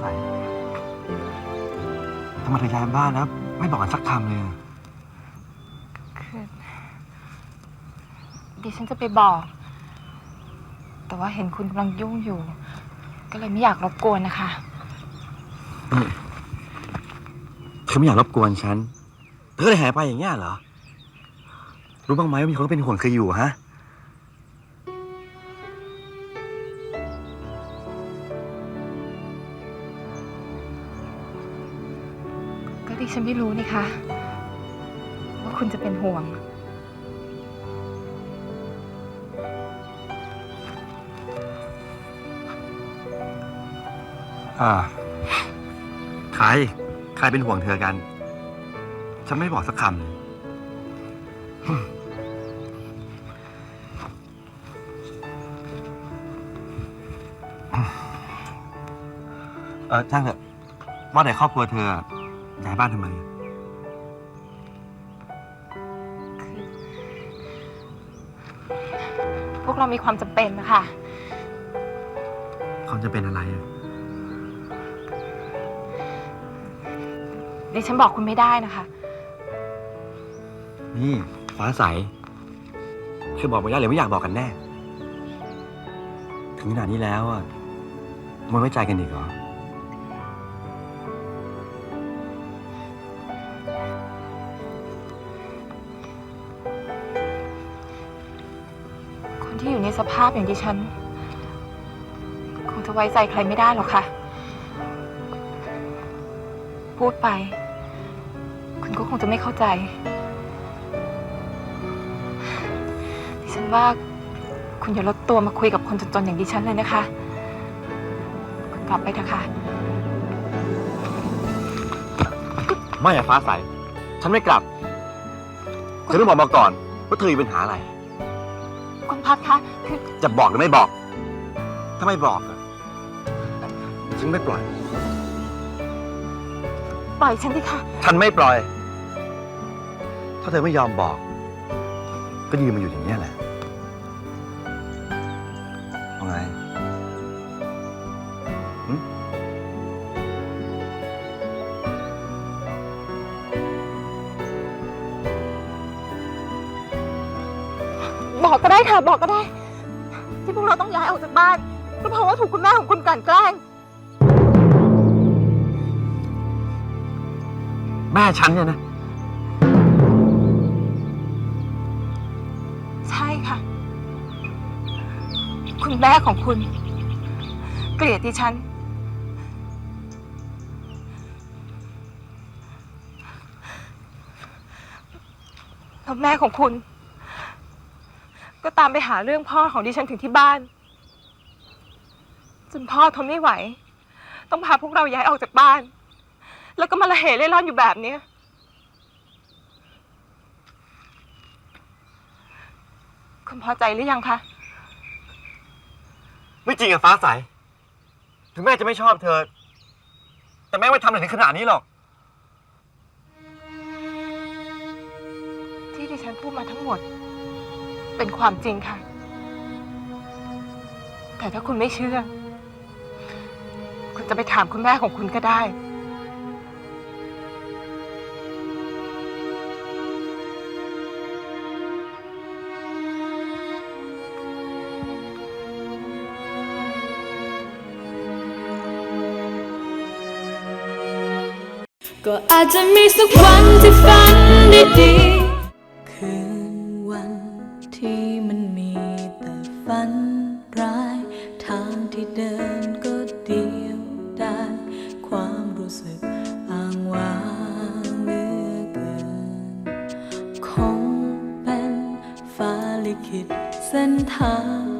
ใสทำไมเธอย้ายบ้านแล้ว ไม่บอกกันสักคำเลยอะคือดิฉันจะไปบอก แต่ว่าเห็นคุณกำลังยุ่งอยู่ ก็เลยไม่อยากรบกวนนะคะ นี่เธอไม่อยากรบกวนฉัน เธอเลยหายไปอย่างเงี้ยเหรอ รู้บ้างไหมว่ามีคนเป็นห่วงเธออยู่ฮะ็ดิฉันไม่รู้นี่คะว่าคุณจะเป็นห่วง อ่า ใคร ใครเป็นห่วงเธอกัน ฉันไม่บอกสักคำเลยเออช่างเถอะว่าแต่ครอบครัวเธอ ย้ายบ้านทำไมอะพวกเรามีความจำเป็นนะคะเขาจะเป็นอะไรอะดิฉันบอกคุณไม่ได้นะคะ นี่ ฟ้าใสเธอบอกไม่ได้เลยไม่อยากบอกกันแน่ ถึงขนาดนี้แล้วอะมันไว้ใจกันอีกเหรอ คนที่อยู่ในสภาพอย่างดิฉัน คงจะไว้ใจใครไม่ได้หรอกค่ะ พูดไป คุณก็คงจะไม่เข้าใจ ดิฉันว่าคุณอย่าลดตัวมาคุยกับคนจนๆอย่างดิฉันเลยนะคะ คุณกลับไปเถอะค่ะ ไม่อะฟ้าใส ฉันไม่กลับ เธอต้องบอกมาก่อนว่าเธอมีปัญหาอะไร พัดคะคือจะบอกหรือไม่บอก ถ้าไม่บอกอะฉันไม่ปล่อย ปล่อยฉันดิค่ะฉันไม่ปล่อย ถ้าเธอไม่ยอมบอก ก็ยืนมาอยู่อย่างนี้ยแหละเอาไง บอกก็ได้ค่ะบอกก็ได้ ที่พวกเราต้องย้ายออกจากบ้านก็เพราะว่าถูกคุณแม่ของคุณกลั่นแกล้ง แม่ฉันเนี่ยนะ ใช่ค่ะ คุณแม่ของคุณ เกลียดดิฉัน แล้วแม่ของคุณ ก็ตามไปหาเรื่องพ่อของดิฉันถึงที่บ้าน จนพ่อทนไม่ไหว ต้องพาพวกเราย้ายออกจากบ้าน แล้วก็มาละเหเร่ร่อนอยู่แบบเนี้ยคุณพอใจหรือยังคะ ไม่จริงอะฟ้าใส ถึงแม่จะไม่ชอบเธอ แต่แม่ไม่ทำอะไรถึงขนาดนี้หรอก ที่ดิฉันพูดมาทั้งหมด เป็นความจริงค่ะ แต่ถ้าคุณไม่เชื่อ คุณจะไปถามคุณแม่ของคุณก็ได้ก็อาจจะมีสักวันที่ฝันดีๆ ฝันร้าย ทางที่เดินก็เดียวได้ความรู้สึกอ้างว้างเหลือเกิน คงเป็นฟ้าลิขิตเส้นทาง